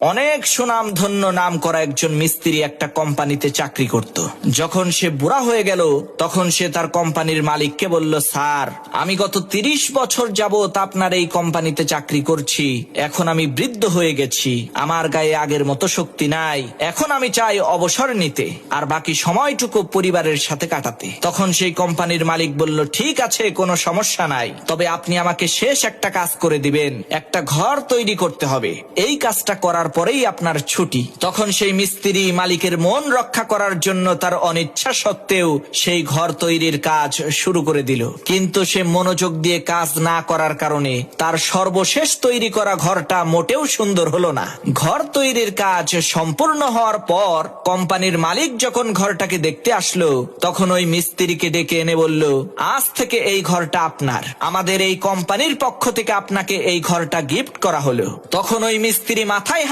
অনেক সুনাম ধন্য নাম করা একজন মিস্ত্রি একটা কোম্পানিতে চাকরি করত। যখন সে বুড়া হয়ে গেল, তখন সে তার কোম্পানির মালিককে বলল, স্যার, আমি গত তিরিশ বছর যাবত আপনার এই কোম্পানিতে চাকরি করছি। এখন আমি বৃদ্ধ হয়ে গেছি। আমার গায়ে আগের মতো শক্তি নাই। এখন আমি চাই অবসর নিতে আর বাকি সময়টুকু পরিবারের সাথে কাটাতে। তখন সেই কোম্পানির মালিক বলল, ঠিক আছে, কোনো সমস্যা নাই। তবে আপনি আমাকে শেষ একটা কাজ করে দিবেন। একটা ঘর তৈরি করতে হবে। এই কাজটা করার পরেই আপনার ছুটি। তখন সেই মিস্ত্রি মালিকের মন রক্ষা করার জন্য তার অনিচ্ছা সত্ত্বেও সেই ঘর তৈরির কাজ শুরু করে দিল। কিন্তু সে মনোযোগ দিয়ে কাজ না করার কারণে তার সর্বশেষ তৈরি করা ঘরটা মোটেও সুন্দর হলো না। ঘর তৈরির কাজ সম্পূর্ণ হওয়ার পর কোম্পানির মালিক যখন ঘরটাকে দেখতে আসলো, তখন ওই মিস্ত্রিকে ডেকে এনে বলল, আজ থেকে এই ঘরটা আপনার। আমাদের এই কোম্পানির পক্ষ থেকে আপনাকে এই ঘরটা গিফট করা হলো। তখন ওই মিস্ত্রি মাথায়